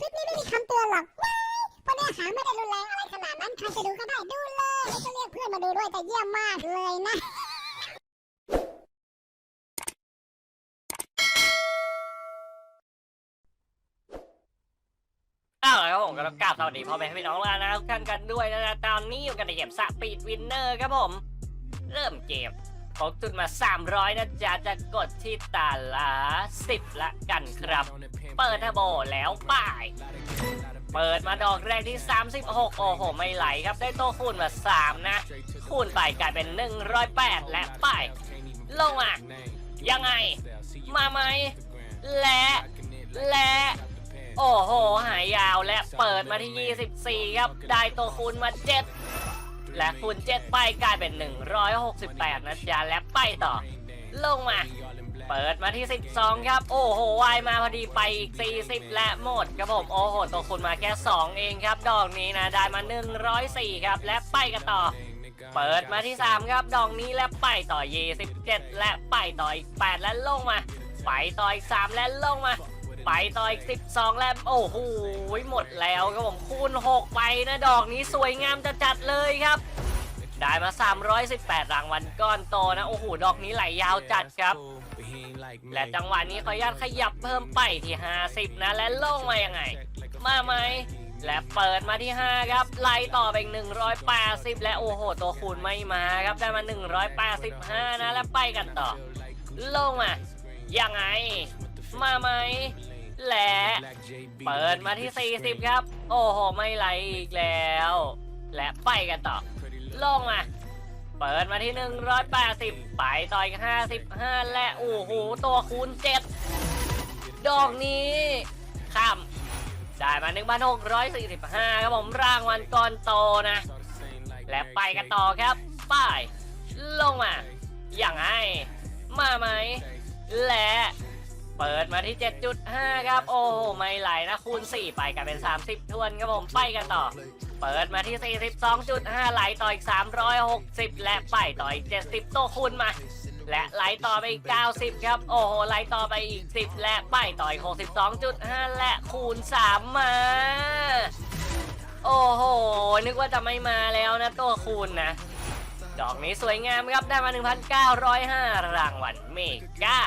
คลิปนี้ไม่มีคำเตือนหรอกว้ายเพราะเนื้อหาไม่ได้รุนแรงอะไรขนาดนั้นใครจะดูก็ได้ดูเลยแล้วก็เรียกเพื่อนมาดูด้วยแต่เยี่ยมมากเลยนะอ้าล้วครับผมก็ต้องกราบสวัสดีพ่อแม่พี่น้องแล้วนะทุกท่านกันด้วยนะตอนนี้อยู่กันในเกมสปีดวินเนอร์ครับผม เริ่มเกม พกจุดมา 300 นะจ๊ะ จะกดที่ตาละ 10 ละกันครับ เปิดทอร์โบแล้วป้าย เปิดมาดอกแรกที่ 36 โอ้โห ไม่ไหลครับ ได้โต้คูณมา 3 นะ คูณไปกลายเป็น 108 และป้าย ลงมายังไง มาไหม และ และ โอ้โห หายยาวและเปิดมาที่ 24 ครับ ได้ตัวคูณมา 7 และคูณ7ไปกลายเป็น 168 นะจ๊ะและไปต่อ ลงมา เปิดมาที่ 12 ครับ โอ้โหวายมาพอดีไปอีก 40 และหมดครับผมโอ้โหตัวคูณมาแค่ 2 เองครับ ดอกนี้นะ ได้มา 104 ครับ และไปกันต่อเปิดมาที่ 3 ครับ ดอกนี้และไปต่อ 27 และไปต่ออีก 8 และลงมา ไปต่ออีก 3 และลงมา ไปต่ออีก 12 แล้วโอ้โหหมดแล้วครับผมคูณ 6 ไปนะดอกนี้สวยงามจะจัดเลยครับ ได้มา 318 รางวัลก้อนโตนะ โอ้โห ดอกนี้ไหลยาวจัดครับ และจังหวะนี้ขออนุญาตขยับเพิ่มไปที่ 50 นะ และลงมายังไง มาไหมและเปิดมาที่ 5 ครับ ไล่ต่อไปอีก180 และโอ้โห ตัวคูณไม่มาครับ ได้มา 185 นะ และไปกันต่อ ลงมายังไง มาไหม และเปิดมาที่ 40 ครับ โอ้โห ไม่ไหลอีกแล้ว และไปกันต่อลงมา เปิดมาที่ 180 ไปต่ออีก55 และโอ้โห ตัวคูณ 7 ดอกนี้ข้ามได้มา 1,645 ครับผมรางวัลก้อนโตนะ และไปกันต่อครับไป้าย ลงมา อย่างไงมาไหม และ เปิดมาที่ 7.5 ครับ โอ้โห ไม่ไหลนะ คูณ 4 ไปกันเป็น 30 ทวนครับผม ไปกันต่อ เปิดมาที่ 42.5 ไหลต่ออีก 360 และไปต่ออีก 70ตัวคูณมา และไหลต่อไปอีก 90 ครับ โอ้โห ไหลต่อไปอีก 10 และไปต่ออีก 62.5 และคูณ 3 มา โอ้โห นึกว่าจะไม่มาแล้วนะ ตัวคูณนะ ดอกนี้สวยงามครับ ได้มา 1,905 รางวัลเมกา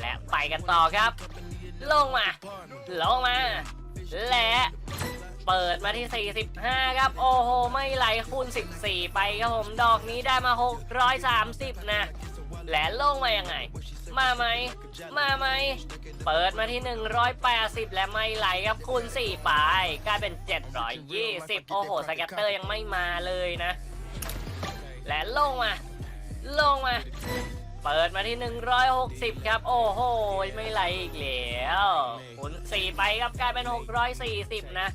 และไปกันต่อครับ ลงมา ลงมา และเปิดมาที่ 45 ครับ โอ้โห ไม่ไหลคูณ 14 ไปครับผม ดอกนี้ได้มา 630 นะ และลงมายังไง มาไหม มาไหม เปิดมาที่ 180 และไม่ไหลครับคูณ 4 ไป กลายเป็น 720 โอ้โห สแกตเตอร์ยังไม่มาเลยนะ และลงมา ลงมา เปิดมาที่ 160 ครับ โอ้โห ไม่ไหลอีกแล้วหมุน 4 ไปครับกลายเป็น 640 นะ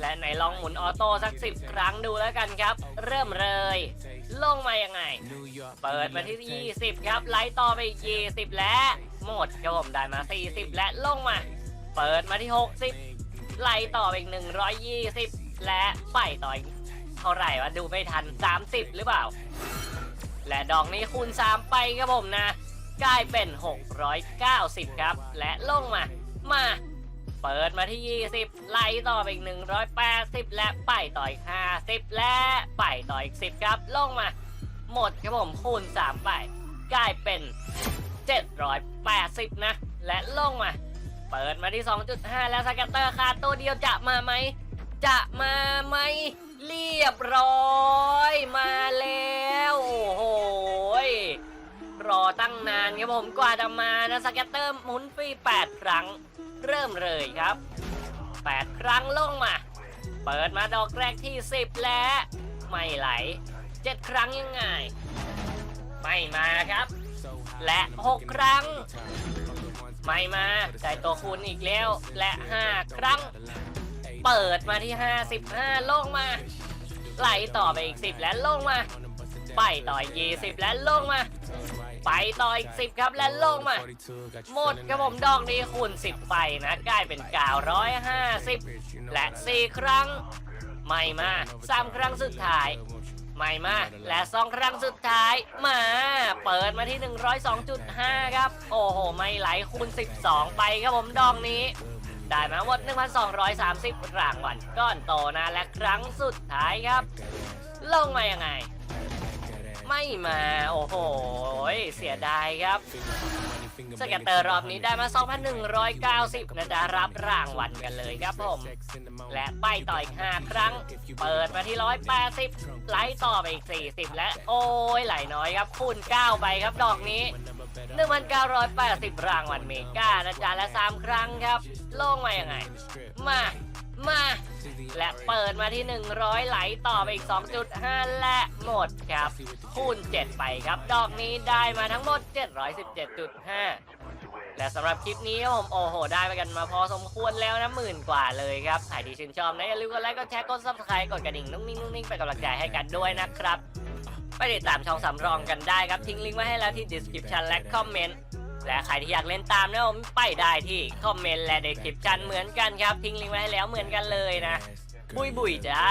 และไหนลองหมุนออโต้สัก 10 ครั้งดูแล้วกันครับ เริ่มเลย ลงมายังไง เปิดมาที่ 20 ครับ ไล่ต่อไปอีก 20 และ หมดครับผมได้มา 40 และลงมา เปิดมาที่ 60 ไล่ต่อไปอีก 120 และไปต่ออีกเท่าไหร่วะดูไม่ทัน 30 หรือเปล่า และดอกนี้คูณ 3 ไปครับผมนะ กลายเป็น 690 ครับ และลงมา มา เปิดมาที่ 20 ไล่ต่อไปอีก 180 และไปต่ออีก 50 และไปต่ออีก 10 ครับ ลงมา หมดครับผมคูณ 3 ไป กลายเป็น 780 นะ และลงมา เปิดมาที่ 2.5 แล้วสแกตเตอร์ขาตัวเดียวจะมาไหม จะมาไหมเรียบร้อย ครับผมกว่าจะมานะสแกตเตอร์หมุนฟรี8ครั้ง เริ่มเลยครับ 8 ครั้งลงมา เปิดมาดอกแรกที่ 10 และไม่ไหล 7 ครั้งยังไง ไม่มาครับ และ 6 ครั้ง ไม่มาได้ตัวคูณอีกแล้ว และ 5 ครั้ง เปิดมาที่ 55 ลงมา ไหลต่อไปอีก 10 และลงมา ไปต่ออีก20 และลงมา ไปต่ออีก10 ครับและลงมา หมดครับผมดอกนี้คูณ10 ไปนะกลายเป็น950 และ 4 ครั้ง ไม่มา 3 ครั้งสุดท้าย ไม่มา และ 2 ครั้งสุดท้ายมา เปิดมาที่ 102.5 ครับ โอ้โห ไม่ไหลคูณ 12 ไปครับผมดอกนี้ได้มาหมด 1,230 รางวัลก้อนโตนะและครั้งสุดท้ายครับ ลงมายังไง ไม่มาโอ้โหเสียดายครับสแกตเตอร์รอบนี้ได้มา 2,190นะจ๊ะรับรางวัลกันเลยครับผม และไปต่ออีก 5 ครั้ง เปิดมาที่ 180ไล่ต่อไปอีก 40 และโอ้ยไหลน้อยครับ คูณ 9 ไปครับดอกนี้ 1,980 รางวัลเมกานะจ๊ะและ 3 ครั้งครับ โล่งมาอยังไง มา มา และเปิดมาที่ 100 ไหลต่อไปอีก 2.5 และหมดครับ คูณ 7 ไปครับ ดอกนี้ได้มาทั้งหมด 717.5 และสำหรับคลิปนี้ผมโอ้โห ได้ไปกันมาพอสมควรแล้วนะหมื่นกว่าเลยครับใครที่ชื่นชอบนะอย่าลืมกดไลค์ กดแชร์ กด subscribe กดกระดิ่งนุ่งนิ่งนุ่งนิ่งเป็นกำลังใจให้กันด้วยนะครับ ไปติดตามช่องสำรองกันได้ครับ ทิ้งลิงก์ไว้ให้แล้วที่ description และคอมเมนต์ และใครที่อยากเล่นตามนะผมไปได้ที่คอมเมนต์และ description เหมือนกันครับ ทิ้งลิงก์ไว้ให้แล้วเหมือนกันเลยนะ บุยบุยจ้า